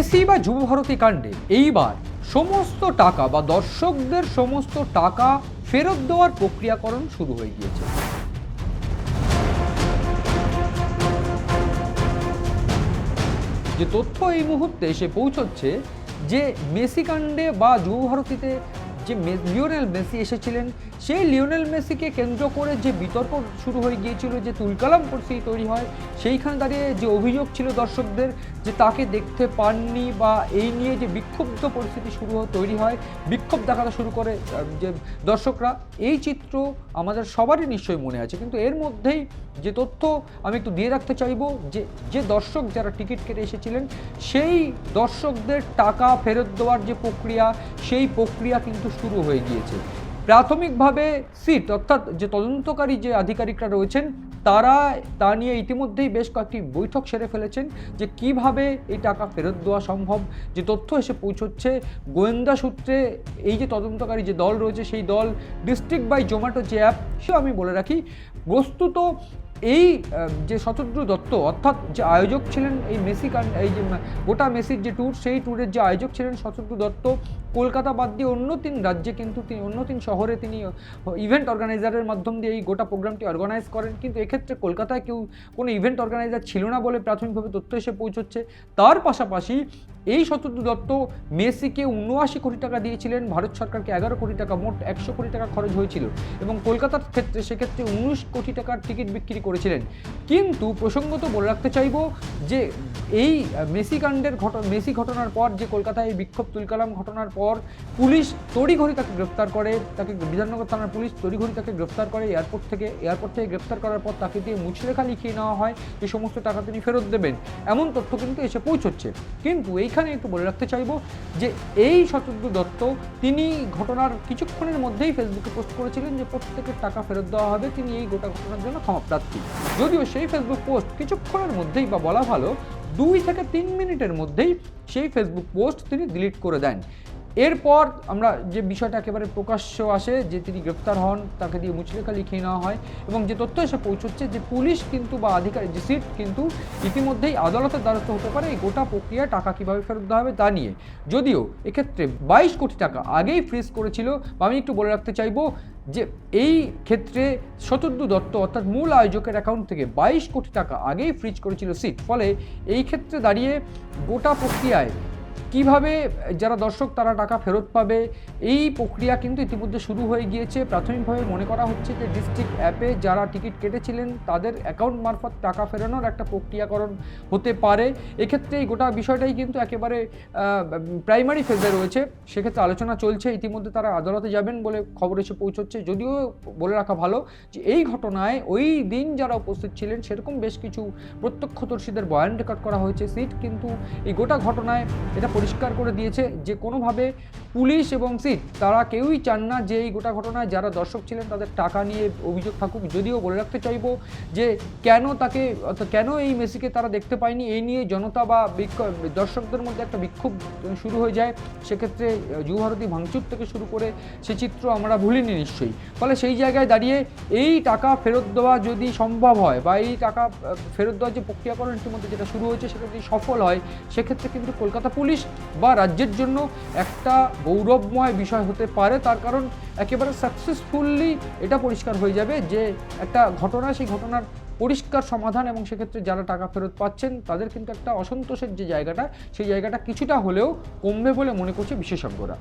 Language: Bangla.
মেসি বা যুবভারতী কাণ্ডে এইবার সমস্ত টাকা বা দর্শকদের সমস্ত টাকা ফেরত দেওয়ার প্রক্রিয়াকরণ শুরু হয়ে গিয়েছে। যে তথ্য এই মুহূর্তে এসে পৌঁছচ্ছে যে মেসি কাণ্ডে বা যুবভারতীতে যে লিওনেল মেসি এসেছিলেন, সেই লিওনেল মেসিকে কেন্দ্র করে যে বিতর্ক শুরু হয়ে গিয়েছিল, যে তুলকালাম পরিস্থিতি তৈরি হয়, সেইখানে দাঁড়িয়ে যে অভিযোগ ছিল দর্শকদের যে তাকে দেখতে পাননি বা এই নিয়ে যে বিক্ষুব্ধ পরিস্থিতি শুরু তৈরি হয়, বিক্ষোভ দেখাতে শুরু করে যে দর্শকরা, এই চিত্র আমাদের সবারই নিশ্চয়ই মনে আছে। কিন্তু এর মধ্যেই যে তথ্য আমি একটু দিয়ে রাখতে চাইব, যে যে দর্শক যারা টিকিট কেটে এসেছিলেন, সেই দর্শকদের টাকা ফেরত দেওয়ার যে প্রক্রিয়া, সেই প্রক্রিয়া কিন্তু শুরু হয়ে গিয়েছে। প্রাথমিকভাবে সিট, অর্থাৎ যে তদন্তকারী যে আধিকারিকরা রয়েছেন, তারা তা নিয়ে ইতিমধ্যেই বেশ কয়েকটি বৈঠক সেরে ফেলেছেন যে কীভাবে এই টাকা ফেরত দেওয়া সম্ভব, যে তথ্য এসে পৌঁছচ্ছে। গোয়েন্দা সূত্রে এই যে তদন্তকারী যে দল রয়েছে, সেই দল ডিস্ট্রিক্ট বাই জোম্যাটো যে অ্যাপ সেও আমি বলে রাখি, বস্তুত এই যে শতদ্র দত্ত, অর্থাৎ যে আয়োজক ছিলেন এই মেসি এই যে গোটা মেসির যে ট্যুর সেই ট্যুরের যে আয়োজক ছিলেন শতদ্র দত্ত কলকাতা বাদ দিয়ে অন্য তিন রাজ্যে কিন্তু তিনি অন্য তিন শহরে তিনি ইভেন্ট অর্গানাইজারের মাধ্যম দিয়ে এই গোটা প্রোগ্রামটি অর্গানাইজ করেন। কিন্তু এক্ষেত্রে কলকাতায় কেউ কোনো ইভেন্ট অর্গানাইজার ছিল না বলে প্রাথমিকভাবে তথ্য এসে পৌঁছচ্ছে। তার পাশাপাশি এই শতদ্র দত্ত মেসিকে উনআশি কোটি টাকা দিয়েছিলেন। ভারত সরকারকে এগারো কোটি টাকা মোট একশো কোটি টাকা খরচ হয়েছিল। এবং কলকাতার ক্ষেত্রে সেক্ষেত্রে উনিশ কোটি টাকার টিকিট বিক্রি করেছিলেন। কিন্তু প্রসঙ্গত বলে রাখতে চাইব যে এই আহ, মেসি কাণ্ডের ঘটনা মেসি ঘটনার পর যে কলকাতায় এই বিক্ষোভ তুলকালাম ঘটনার পর পুলিশ তড়িঘড়ি তাকে গ্রেফতার করে, তাকে বিধাননগর থানার পুলিশ তড়িঘড়ি তাকে গ্রেফতার করে, এয়ারপোর্ট থেকে এয়ারপোর্ট থেকে গ্রেফতার করার পর তাকে দিয়ে মুচলেখা লিখিয়ে নেওয়া হয়, যে সমস্ত টাকা তিনি ফেরত দেবেন। এমন তথ্য কিন্তু এসে পৌঁছচ্ছে। কিন্তু এইখানে একটু বলে রাখতে চাইব যে এই শতদ্র দত্ত, তিনি ঘটনার কিছুক্ষণের মধ্যেই ফেসবুকে পোস্ট করেছিলেন যে প্রত্যেকের টাকা ফেরত দেওয়া হবে, তিনি এই গোটা ঘটনার জন্য ক্ষমাপ্রার্থী যদিও সেই ফেসবুক পোস্ট কিছুক্ষণের মধ্যেই বা বলা ভালো, দুই থেকে তিন মিনিটের মধ্যেই সেই ফেসবুক পোস্ট তিনি ডিলিট করে দেন। এরপর আমরা যে বিষয়টা একেবারে প্রকাশ্য আসে, যে তিনি গ্রেপ্তার হন, তাকে দিয়ে মুচলেখা লিখিয়ে নেওয়া হয় এবং যে তথ্য এসে পৌঁছচ্ছে যে পুলিশ কিন্তু বা আধিকারিক, যে সিট কিন্তু ইতিমধ্যেই আদালতের দ্বারস্থ হতে পারে, এই গোটা প্রক্রিয়া টাকা কীভাবে ফেরত দেওয়া হবে তা নিয়ে। যদিও এক্ষেত্রে বাইশ কোটি টাকা আগেই ফ্রিজ করেছিল, বা আমি একটু বলে রাখতে চাইব যে এই ক্ষেত্রে শতদ্দু দত্ত অর্থাৎ মূল আয়োজকের অ্যাকাউন্ট থেকে বাইশ কোটি টাকা আগেই ফ্রিজ করেছিল সিট। ফলে এই ক্ষেত্রে দাঁড়িয়ে গোটা প্রক্রিয়ায় কীভাবে যারা দর্শক তারা টাকা ফেরত পাবে? এই প্রক্রিয়া কিন্তু ইতিমধ্যে শুরু হয়ে গিয়েছে। প্রাথমিকভাবে মনে করা হচ্ছে যে ডিস্ট্রিক্ট অ্যাপে যারা টিকিট কেটেছিলেন তাদের অ্যাকাউন্ট মারফত টাকা ফেরানোর একটা প্রক্রিয়াকরণ হতে পারে। এক্ষেত্রে এই গোটা বিষয়টাই কিন্তু একেবারে প্রাইমারি ফেজে রয়েছে। সেক্ষেত্রে আলোচনা চলছে। ইতিমধ্যে তারা আদালতে যাবেন বলে খবর এসে পৌঁছচ্ছে। যদিও বলে রাখা ভালো যে এই ঘটনায় ওই দিন যারা উপস্থিত ছিলেন সেরকম বেশ কিছু প্রত্যক্ষদর্শীদের বয়ান রেকর্ড করা হয়েছে। সিট কিন্তু এই গোটা ঘটনায় এটা পরিষ্কার করে দিয়েছে যে কোনোভাবে পুলিশ এবং সিট, তারা কেউই চান না যে এই গোটা ঘটনায় যারা দর্শক ছিলেন তাদের টাকা নিয়ে অভিযোগ থাকুক। যদিও বলে রাখতে চাইব যে কেন তাকে, অর্থাৎ কেন এই মেসিকে তারা দেখতে পায়নি, এই নিয়ে জনতা বা দর্শকদের মধ্যে একটা বিক্ষোভ শুরু হয়ে যায়। সেক্ষেত্রে যুবভারতী ভাঙচুর থেকে শুরু করে সে চিত্র আমরা ভুলিনি নিশ্চয়ই। ফলে সেই জায়গায় দাঁড়িয়ে এই টাকা ফেরত দেওয়া যদি সম্ভব হয় বা এই টাকা ফেরত দেওয়ার যে প্রক্রিয়াকরণ ইতিমধ্যে যেটা শুরু হয়েছে সেটা যদি সফল হয়, সেক্ষেত্রে কিন্তু কলকাতা পুলিশ বা রাজ্যের জন্য একটা গৌরবময় বিষয় হতে পারে, তার কারণ একেবারে সাকসেসফুললি এটা পরিষ্কার হয়ে যাবে যে একটা ঘটনা, সেই ঘটনার পরিষ্কার সমাধান এবং সেক্ষেত্রে যারা টাকা ফেরত পাচ্ছেন, তাদের কিন্তু একটা অসন্তোষের যে জায়গাটা, সেই জায়গাটা কিছুটা হলেও কমবে বলে মনে করছে বিশেষজ্ঞরা।